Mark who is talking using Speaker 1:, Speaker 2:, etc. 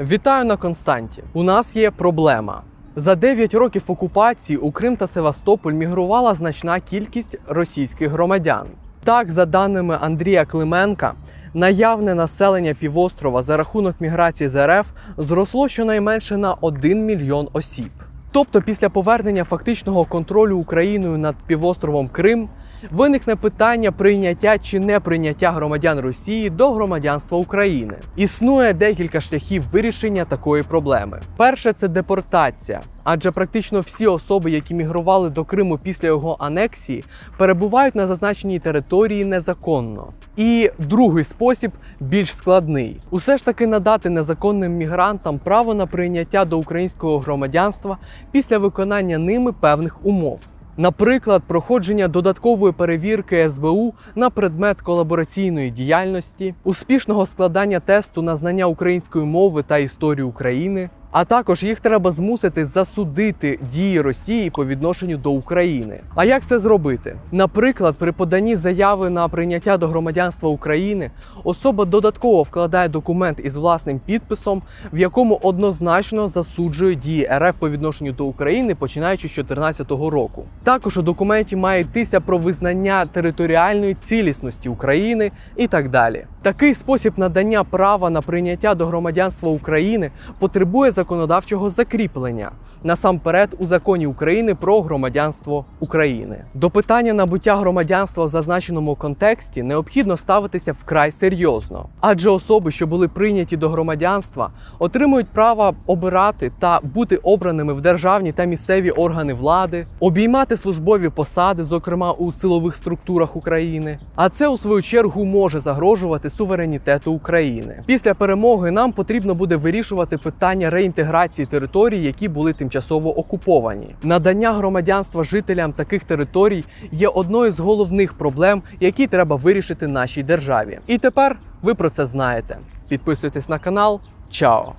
Speaker 1: Вітаю на Константі. У нас є проблема. За 9 років окупації у Крим та Севастополь мігрувала значна кількість російських громадян. Так, за даними Андрія Клименка, наявне населення півострова за рахунок міграції з РФ зросло щонайменше на 1 мільйон осіб. Тобто, після повернення фактичного контролю Україною над півостровом Крим виникне питання прийняття чи не прийняття громадян Росії до громадянства України. Існує декілька шляхів вирішення такої проблеми. Перше це депортація, адже практично всі особи, які мігрували до Криму після його анексії, перебувають на зазначеній території незаконно. І другий спосіб більш складний: усе ж таки надати незаконним мігрантам право на прийняття до українського громадянства після виконання ними певних умов. Наприклад, проходження додаткової перевірки СБУ на предмет колабораційної діяльності, успішного складання тесту на знання української мови та історії України. А також їх треба змусити засудити дії Росії по відношенню до України. А як це зробити? Наприклад, при поданні заяви на прийняття до громадянства України особа додатково вкладає документ із власним підписом, в якому однозначно засуджує дії РФ по відношенню до України, починаючи з 2014 року. Також у документі має йтися про визнання територіальної цілісності України і так далі. Такий спосіб надання права на прийняття до громадянства України потребує законодавчого закріплення насамперед у законі України про громадянство України. До питання набуття громадянства в зазначеному контексті необхідно ставитися вкрай серйозно, адже особи, що були прийняті до громадянства, отримують право обирати та бути обраними в державні та місцеві органи влади, обіймати службові посади, зокрема у силових структурах України. А це у свою чергу може загрожувати суверенітету України. Після перемоги нам потрібно буде вирішувати питання реінтеграції територій, які були тимчасово окуповані. Надання громадянства жителям таких територій є одною з головних проблем, які треба вирішити нашій державі. І тепер ви про це знаєте. Підписуйтесь на канал. Чао!